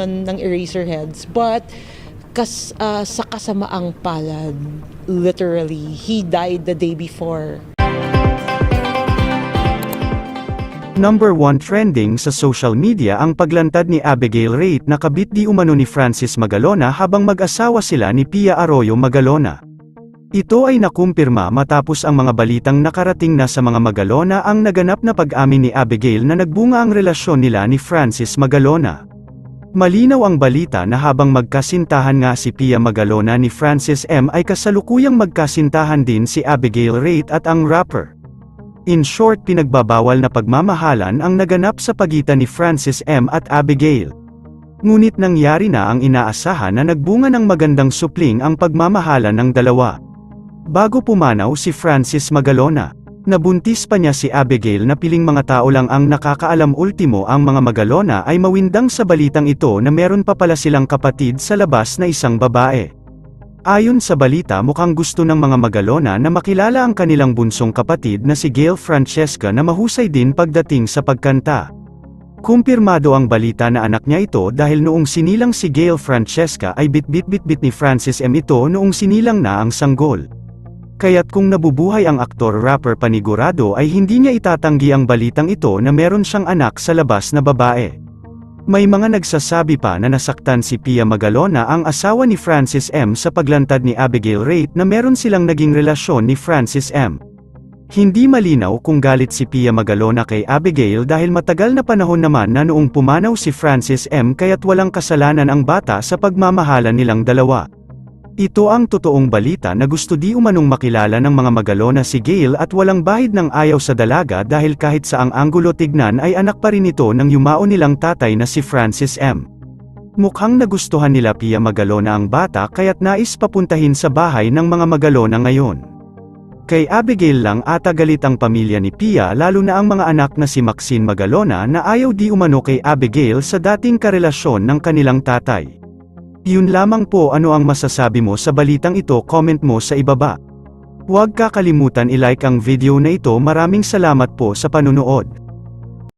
reunion ng Eraserheads. But kas, ah, sa kasamaang palad, literally, he died the day before. Number 1 trending sa social media ang paglantad ni Abigail Rate na kabit di umano ni Francis Magalona habang mag-asawa sila ni Pia Arroyo Magalona. Ito ay nakumpirma matapos ang mga balitang nakarating na sa mga Magalona ang naganap na pag-amin ni Abigail na nagbunga ang relasyon nila ni Francis Magalona. Malinaw ang balita na habang magkasintahan nga si Pia Magalona ni Francis M ay kasalukuyang magkasintahan din si Abigail Rate at ang rapper. In short pinagbabawal na pagmamahalan ang naganap sa pagitan ni Francis M at Abigail. Ngunit nangyari na ang inaasahan na nagbunga ng magandang supling ang pagmamahalan ng dalawa. Bago pumanaw si Francis Magalona, nabuntis pa niya si Abigail na piling mga tao lang ang nakakaalam ultimo ang mga Magalona ay mawindang sa balitang ito na meron pa pala silang kapatid sa labas na isang babae. Ayon sa balita mukhang gusto ng mga Magalona na makilala ang kanilang bunsong kapatid na si Gail Francesca na mahusay din pagdating sa pagkanta. Kumpirmado ang balita na anak niya ito dahil noong sinilang si Gail Francesca ay bit-bit-bit-bit ni Francis M. ito noong sinilang na ang sanggol. Kaya't kung nabubuhay ang aktor-rapper panigurado ay hindi niya itatanggi ang balitang ito na meron siyang anak sa labas na babae. May mga nagsasabi pa na nasaktan si Pia Magalona ang asawa ni Francis M sa paglantad ni Abigail Rate na meron silang naging relasyon ni Francis M. Hindi malinaw kung galit si Pia Magalona kay Abigail dahil matagal na panahon naman na noong pumanaw si Francis M kaya't walang kasalanan ang bata sa pagmamahalan nilang dalawa. Ito ang totoong balita na gusto di umanong makilala ng mga Magalona si Gail at walang bahid ng ayaw sa dalaga dahil kahit sa ang anggulo tignan ay anak pa rin ito ng yumao nilang tatay na si Francis M. Mukhang nagustuhan nila Pia Magalona ang bata kaya't nais papuntahin sa bahay ng mga Magalona ngayon. Kay Abigail lang ata galit ang pamilya ni Pia lalo na ang mga anak na si Maxine Magalona na ayaw di umano kay Abigail sa dating karelasyon ng kanilang tatay. Yun lamang po ano ang masasabi mo sa balitang ito comment mo sa ibaba. Huwag kakalimutan i-like ang video na ito maraming salamat po sa panunood.